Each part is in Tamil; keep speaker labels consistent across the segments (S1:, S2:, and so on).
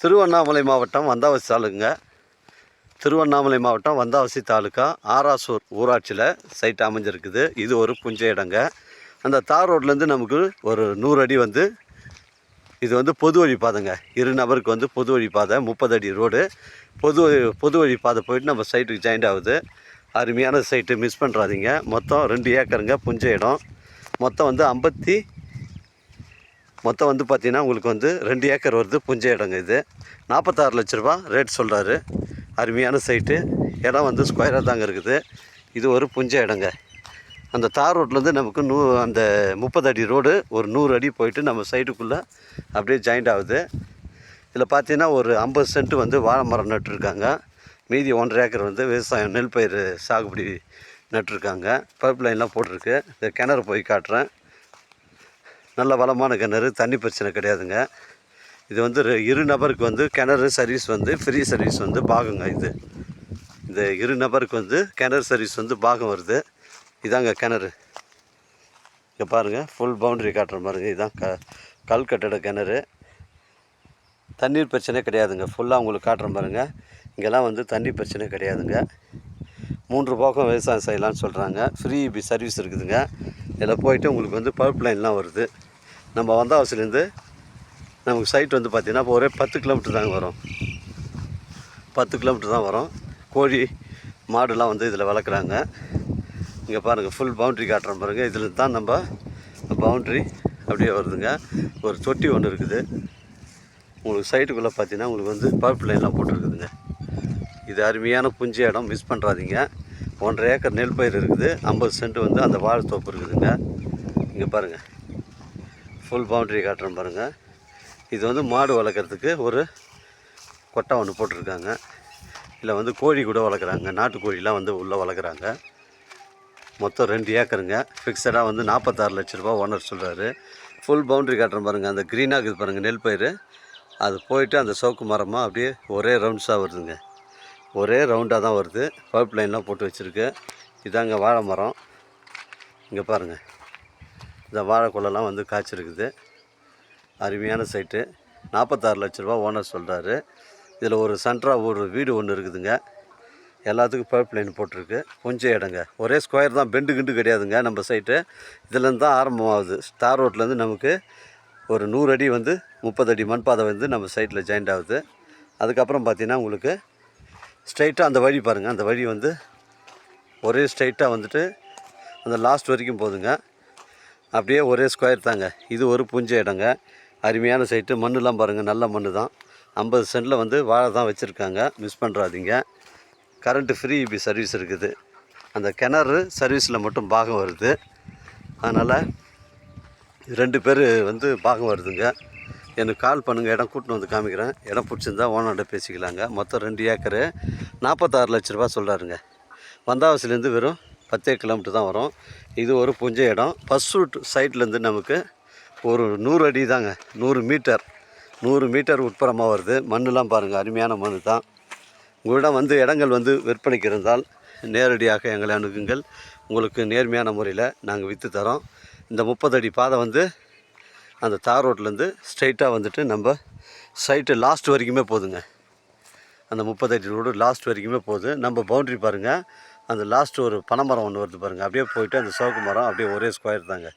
S1: திருவண்ணாமலை மாவட்டம் வந்தாவசி தாலுங்க திருவண்ணாமலை மாவட்டம் வந்தாவசி தாலுக்கா ஆராசூர் ஊராட்சியில் சைட் அமைஞ்சிருக்குது. இது ஒரு புஞ்ச இடங்க. அந்த தார் ரோட்லேருந்து நமக்கு ஒரு நூறு அடி வந்து இது வந்து பொது வழி பாதைங்க. இரு நபருக்கு வந்து பொது வழி பாதை முப்பது அடி ரோடு. பொது வழி- பொது வழி பாதை போயிட்டு நம்ம சைட்டுக்கு ஜாயிண்ட் ஆகுது. அருமையான சைட்டு மிஸ் பண்ணுறாதீங்க மொத்தம் ரெண்டு ஏக்கருங்க புஞ்ச இடம். மொத்தம் வந்து ஐம்பத்தி மொத்தம் வந்து பார்த்திங்கன்னா உங்களுக்கு வந்து ரெண்டு ஏக்கர் வருது புஞ்ச இடங்க இது. நாற்பத்தாறு லட்ச ரூபா ரேட் சொல்கிறாரு அருமையான சைட்டு இடம் வந்து ஸ்கொயராக தாங்க இருக்குது. இது ஒரு புஞ்ச இடங்க. அந்த தார் ரோட்லேருந்து நமக்கு நூ அந்த முப்பது அடி ரோடு ஒரு நூறு அடி போயிட்டு நம்ம சைட்டுக்குள்ளே அப்படியே ஜாயிண்ட் ஆகுது. இதில் பார்த்தீங்கன்னா ஒரு ஐம்பது சென்ட் வந்து வாழை மரம் நட்டுருக்காங்க. மீதி ஒன்றரை ஏக்கர் வந்து விவசாயம் நெல் பயிர் சாகுபடி நட்டுருக்காங்க. பைப் லைன்லாம் போட்டிருக்கு. இந்த கிணறு போய் காட்டுறேன். நல்ல வளமான கிணறு தண்ணி பிரச்சனை கிடையாதுங்க. இது வந்து ரெ- இரு நபருக்கு வந்து கிணறு சர்வீஸ் வந்து ஃப்ரீ சர்வீஸ் வந்து பாகங்க இது. இந்த இரு நபருக்கு வந்து கிணறு சர்வீஸ் வந்து பாகம் வருது. இதாங்க கிணறு. இங்கே பாருங்கள் ஃபுல் பவுண்டரி காட்டுற மாதிரிங்க இதான் க கல் கட்டட கிணறு. தண்ணீர் பிரச்சனை கிடையாதுங்க ஃபுல்லாக உங்களுக்கு காட்டுற பாருங்க இங்கெல்லாம் வந்து தண்ணி பிரச்சனை கிடையாதுங்க. மூன்று போகம் விவசாயம் செய்யலாம்னு சொல்கிறாங்க ஃப்ரீ சர்வீஸ் இருக்குதுங்க. இதில் போயிட்டு உங்களுக்கு வந்து பைப் லைன்லாம் வருது. நம்ம வந்தாவசிலேருந்து நமக்கு சைட் வந்து பார்த்திங்கன்னா இப்போ ஒரே பத்து கிலோமீட்டர் தாங்க வரும். பத்து கிலோமீட்டர் தான் வரும். கோழி மாடுலாம் வந்து இதில் வளர்க்குறாங்க. இங்கே பாருங்கள் ஃபுல் பவுண்ட்ரி காட்டுறோம் பாருங்கள் இதில் தான் நம்ம பவுண்ட்ரி அப்படியே வருதுங்க. ஒரு தொட்டி ஒன்று இருக்குது. உங்களுக்கு சைட்டுக்குள்ளே பார்த்தீங்கன்னா உங்களுக்கு வந்து பைப் லைன்லாம் போட்டிருக்குதுங்க. இது அருமையான புஞ்ச இடம். மிஸ் பண்ணுறாதீங்க ஒன்றரை ஏக்கர் நெல் பயிர் இருக்குது. ஐம்பது சென்ட் வந்து அந்த வாழைத்தோப்பு இருக்குதுங்க. இங்கே பாருங்கள் ஃபுல் பவுண்ட்ரி காட்டுறேன் பாருங்கள் இது வந்து மாடு வளர்க்குறதுக்கு ஒரு கொட்டை ஒன்று போட்டிருக்காங்க. இல்லை வந்து கோழி கூட வளர்க்குறாங்க. நாட்டுக்கோழிலாம் வந்து உள்ளே வளர்க்குறாங்க. மொத்தம் ரெண்டு ஏக்கருங்க. ஃபிக்ஸடாக வந்து நாற்பத்தாறு லட்ச ரூபா ஓனர் சொல்கிறாரு ஃபுல் பவுண்ட்ரி காட்டுறேன் பாருங்கள் அந்த க்ரீனாக இருக்குது பாருங்கள் நெல் பயிர் அது போயிட்டு அந்த சோக்கு மரமாக அப்படியே ஒரே ரவுண்ட்ஸாக வருதுங்க. ஒரே ரவுண்டாக தான் வருது. பைப் லைன்லாம் போட்டு வச்சுருக்கு. இதாங்க வாழை மரம். இங்கே பாருங்கள் இந்த வாழைக்குள்ளெல்லாம் வந்து காய்ச்சிருக்குது. அருமையான சைட்டு. நாற்பத்தாறு லட்ச ரூபா ஓனர் சொல்கிறாரு இதில் ஒரு சென்ட்ரா ஒரு வீடு ஒன்று இருக்குதுங்க. எல்லாத்துக்கும் பைப் லைன் போட்டிருக்கு. கொஞ்சம் இடங்க. ஒரே ஸ்கொயர் தான். பெண்டு கிண்டு கிடையாதுங்க நம்ம சைட்டு. இதுலேருந்து தான் ஆரம்பமாகுது. ஸ்டார் ரோட்லேருந்து நமக்கு ஒரு நூறு அடி வந்து முப்பது அடி மண்பாதை வந்து நம்ம சைட்டில் ஜாயிண்ட் ஆகுது. அதுக்கப்புறம் பார்த்திங்கன்னா உங்களுக்கு ஸ்ட்ரைட்டாக அந்த வழி பாருங்கள் அந்த வழி வந்து ஒரே ஸ்ட்ரைட்டாக வந்துட்டு அந்த லாஸ்ட் வரைக்கும் போதுங்க அப்படியே ஒரே ஸ்கொயர் தாங்க. இது ஒரு புஞ்ச இடங்க. அருமையான சைட்டு. மண்ணுலாம் பாருங்கள் நல்ல மண்ணு தான் ஐம்பது சென்டில் வந்து வாழை தான் வச்சுருக்காங்க. மிஸ் பண்ணுறாதீங்க கரண்ட்டு ஃப்ரீ இப்படி சர்வீஸ் இருக்குது. அந்த கிணறு சர்வீஸில் மட்டும் பாகம் வருது. அதனால் ரெண்டு பேர் வந்து பாகம் வருதுங்க. எனக்கு கால் பண்ணுங்கள் இடம் கூட்டின்னு வந்து காமிக்கிறேன். இடம் பிடிச்சிருந்தா ஓனர்கிட்ட பேசிக்கலாங்க. மொத்தம் ரெண்டு ஏக்கரு. நாற்பத்தாறு லட்ச ரூபா சொல்கிறாருங்க வந்தாவசிலேருந்து வெறும் பத்தே கிலோமீட்டர் தான் வரும். இது ஒரு புஞ்ச இடம். ஃபஸ்ட் ரூட் சைட்லேருந்து நமக்கு ஒரு நூறு அடி தாங்க. நூறு மீட்டர். நூறு மீட்டர் உட்புறமாக வருது. மண்ணெலாம் பாருங்கள் அருமையான மண் தான். உங்களிடம் வந்து இடங்கள் வந்து விற்பனைக்கு இருந்தால் நேரடியாக எங்களை அணுகுங்கள். உங்களுக்கு நேர்மையான முறையில் நாங்கள் விற்று தரோம். இந்த முப்பது அடி பாதை வந்து அந்த தார் ரோட்லேருந்து ஸ்ட்ரைட்டாக வந்துட்டு நம்ம சைட்டு லாஸ்ட் வரைக்குமே போதுங்க. அந்த முப்பது அடி ரோடு லாஸ்ட் வரைக்குமே போகுது. நம்ம பவுண்ட்ரி பாருங்கள் அந்த லாஸ்ட் ஒரு பனைமரம் ஒன்று வருது பாருங்கள் அப்படியே போயிட்டு அந்த சோக்கு மரம் அப்படியே ஒரே ஸ்கொயர் தாங்க.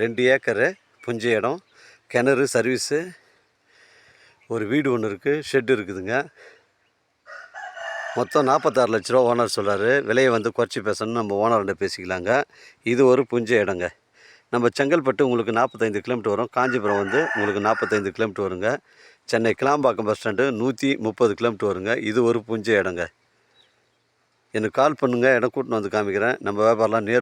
S1: ரெண்டு ஏக்கரு புஞ்ச இடம் கிணறு சர்வீஸு ஒரு வீடு ஒன்று இருக்குது ஷெட்டு இருக்குதுங்க. மொத்தம் நாற்பத்தாறு லட்ச ரூபா ஓனர் சொல்கிறார் விலையை வந்து குறைச்சி பேசணும்னு நம்ம ஓனர்கிட்ட பேசிக்கலாங்க. இது ஒரு புஞ்ச இடங்க. நம்ம செங்கல்பட்டு உங்களுக்கு நாற்பத்தைந்து கிலோமீட்டர் வரும். காஞ்சிபுரம் வந்து உங்களுக்கு நாற்பத்தைந்து கிலோமீட்டர் வருங்க. சென்னை கிளாம்பாக்கம் பஸ் ஸ்டாண்டு நூற்றி முப்பது கிலோமீட்டர் வருங்க. இது ஒரு புஞ்ச இடங்க. எனக்கு கால் பண்ணுங்கள் இடம் கூட்டின்னு வந்து காமிக்கிறேன். நம்ம வியாபாரம்லாம் நேர்